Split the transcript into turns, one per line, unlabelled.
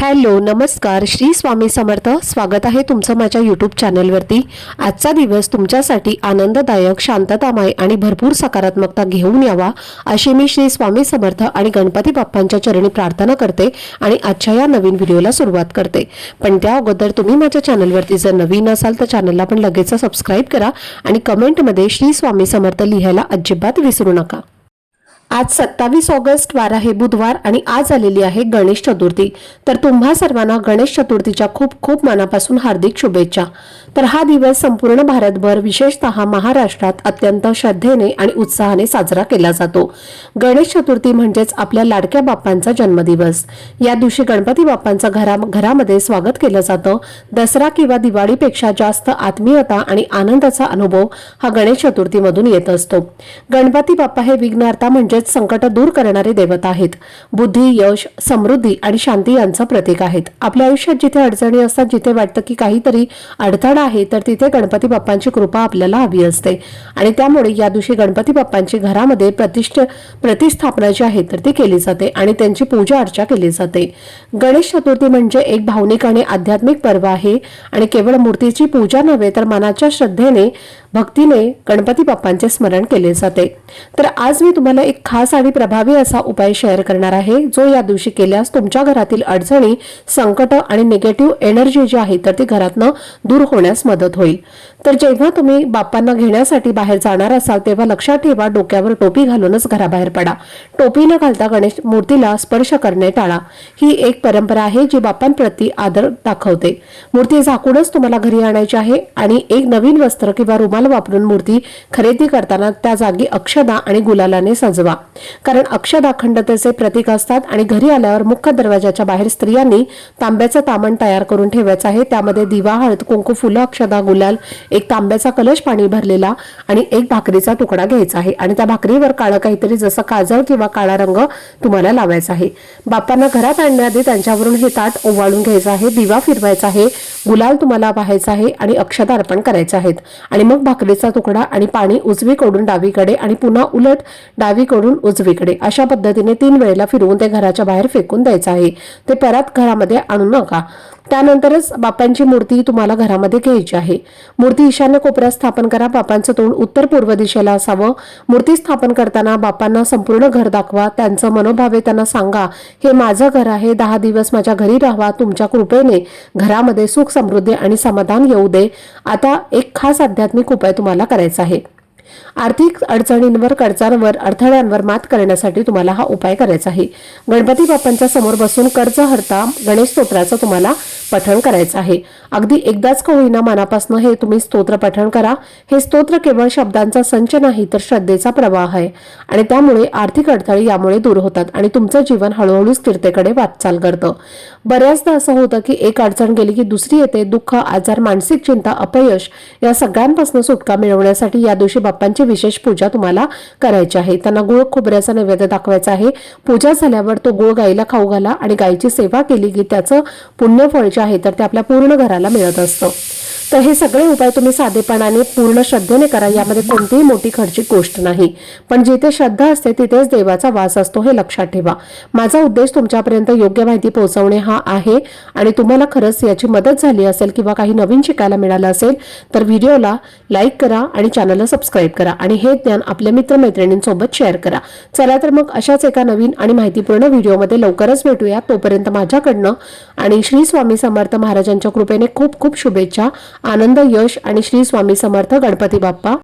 Hello नमस्कार. श्री स्वामी समर्थ. स्वागत आहे तुमचं माझ्या यूट्यूब चॅनलवरती आजचा दिवस तुमच्यासाठी आनंददायक शांततामय आणि भरपूर सकारात्मकता घेऊन यावा अशी मी श्री स्वामी समर्थ आणि गणपती बाप्पांच्या चरणी प्रार्थना करते आणि आजच्या या नवीन व्हिडिओला सुरुवात करते. पण त्या अगोदर तुम्ही माझ्या चॅनलवरती जर नवीन असाल तर चॅनलला पण लगेच सबस्क्राईब करा आणि कमेंटमध्ये श्री स्वामी समर्थ लिहायला अजिबात विसरू नका. आज सत्तावीस ऑगस्ट वार आहे बुधवार आणि आज आलेली आहे गणेश चतुर्थी. तर तुम्हा सर्वांना गणेश चतुर्थीच्या खूप खूप मनापासून हार्दिक शुभेच्छा. तर हा दिवस संपूर्ण भारतभर विशेषतः महाराष्ट्रात अत्यंत श्रद्धेने आणि उत्साहाने साजरा केला जातो. गणेश चतुर्थी म्हणजेच आपल्या लाडक्या बाप्पांचा जन्मदिवस. या दिवशी गणपती बाप्पांचं घरा घरामध्ये स्वागत केलं जातं. दसरा किंवा दिवाळीपेक्षा जास्त आत्मीयता आणि आनंदाचा अनुभव हा गणेश चतुर्थीमधून येत असतो. गणपती बाप्पा हे विघ्नार्था म्हणजेच संकट दूर करणारे देवता आहेत. बुद्धी यश समृद्धी आणि शांती यांचं प्रतीक आहेत. आपल्या आयुष्यात जिथे अडचणी असतात जिथे वाटतं की काहीतरी अडथळा आहे तर तिथे गणपती बाप्पांची कृपा आपल्याला हवी असते. आणि त्यामुळे या दिवशी गणपती बाप्पांची घरामध्ये प्रतिष्ठ प्रतिस्थापना जी आहे तर ती केली जाते आणि त्यांची पूजा अर्चा केली जाते. गणेश चतुर्थी म्हणजे एक भावनिक आणि आध्यात्मिक पर्व आहे. आणि केवळ मूर्तीची पूजा नव्हे तर मनाच्या श्रद्धेने भक्तीने गणपती बाप्पांचे स्मरण केले जाते. तर आज मी तुम्हाला एक खास आणि प्रभावी असा उपाय शेअर करणार आहे जो या दिवशी केल्यास तुमच्या घरातील अडचणी संकट आणि निगेटिव्ह एनर्जी जी आहे तर ती घरातनं दूर होण्यास मदत होईल. तर जेव्हा तुम्ही बाप्पांना घेण्यासाठी बाहेर जाणार असाल तेव्हा लक्षात ठेवा डोक्यावर टोपी घालूनच घराबाहेर पडा. टोपी न घालता गणेश मूर्तीला स्पर्श करणे टाळा. ही एक परंपरा आहे जी बाप्पांप्रती आदर दाखवते. मूर्ती झाकूनच तुम्हाला घरी आणायची आहे आणि एक नवीन वस्त्र किंवा रुमाल वापरून मूर्ती खरेदी करताना त्या जागी अक्षदा आणि गुलालाने सजवा. कारण अक्षदा अखंडतेचे प्रतीक असतात आणि घरी आल्यावर मुख्य दरवाजाच्या बाहेर स्त्रियांनी तांब्याचं तामण तयार करून ठेवायचं आहे. त्यामध्ये दिवा हळद कुंकू फुलं अक्षदा गुलाल एक तांब्याचा कलश पाणी भरलेला आणि एक भाकरीचा तुकडा घ्यायचा आहे. आणि त्या भाकरीवर काळं काहीतरी जसं काजळ किंवा काळा रंग तुम्हाला लावायचा आहे. बाप्पांना घरात आणण्याआधी त्यांच्यावरून हे ताट ओवाळून घ्यायचं आहे. दिवा फिरवायचा आहे. गुलाल तुम्हाला पाहायचा आहे आणि अक्षता अर्पण करायचे आहेत. आणि मग भाकरीचा तुकडा आणि पाणी उजवीकडून डावीकडे आणि पुन्हा उलट डावीकडून उजवीकडे. अशा पद्धतीने तीन वेळेला फिरवून ते घराच्या बाहेर फेकून द्यायचं आहे. ते परत घरामध्ये आणू नका. त्यानंतरच बाप्पांची मूर्ती तुम्हाला घरामध्ये घ्यायची आहे. मूर्ती ईशान्य कोपऱ्यात स्थापन करा. बापांचं तोंड उत्तर पूर्व दिशेला असावं. मूर्ती स्थापन करताना बाप्पांना संपूर्ण घर दाखवा. त्यांचं मनोभावे त्यांना सांगा हे माझं घर आहे. दहा दिवस माझ्या घरी राहावा. तुमच्या कृपेने घरामध्ये सुख समृद्धी आणि समाधान येऊ दे. आता एक खास आध्यात्मिक उपाय तुम्हाला करायचा आहे. आर्थिक अडचणींवर कर्जांवर अडथळ्यांवर मात करण्यासाठी तुम्हाला हा उपाय करायचा आहे. गणपती बाप्पांच्या समोर बसून कर्ज हरता गणेश स्तोत्राचं तुम्हाला पठण करायचं आहे. अगदी एकदाच का होईना मनापासून हे तुम्ही स्तोत्र पठण करा. हे स्तोत्र केवळ शब्दांचा संच नाही तर श्रद्धेचा प्रवाह आहे. आणि त्यामुळे आर्थिक अडथळे यामुळे दूर होतात आणि तुमचं जीवन हळूहळू स्थिरतेकडे वाटचाल करतं. बऱ्याचदा असं होतं की एक अडचण गेली की दुसरी येते. दुःख आजार मानसिक चिंता अपयश या सगळ्यांपासून सुटका मिळवण्यासाठी या दिवशी बाप्पांची विशेष पूजा तुम्हाला करायची आहे. त्यांना गुळ खोबऱ्याचा नैवेद्य दाखवायचा आहे. पूजा झाल्यावर तो गुळ गाईला खाऊ घाला आणि गायीची सेवा केली की त्याचं पुण्यफळ जे आहे तर ते आपल्या पूर्ण घराला मिळत असतं. तर हे सगळे उपाय तुम्ही साधेपणाने पूर्ण श्रद्धेने करा. यामध्ये कोणतीही मोठी खर्चिक गोष्ट नाही. पण जिथे श्रद्धा असते तिथेच देवाचा वास असतो हे लक्षात ठेवा. माझा उद्देश तुमच्यापर्यंत योग्य माहिती पोहोचवणे हा आहे. आणि तुम्हाला खरंच याची मदत झाली असेल किंवा काही नवीन शिकायला मिळालं असेल तर व्हिडिओला लाईक करा आणि चॅनलला सबस्क्राईब करा. आणि हे ज्ञान आपल्या मित्रमैत्रिणींसोबत शेअर करा. चला तर मग अशाच एका नवीन आणि माहितीपूर्ण व्हिडिओमध्ये लवकरच भेटूया. तोपर्यंत माझ्याकडनं आणि श्री स्वामी समर्थ महाराजांच्या कृपेने खूप खूप शुभेच्छा. आनंद यश आणि श्री स्वामी समर्थ गणपती बाप्पा.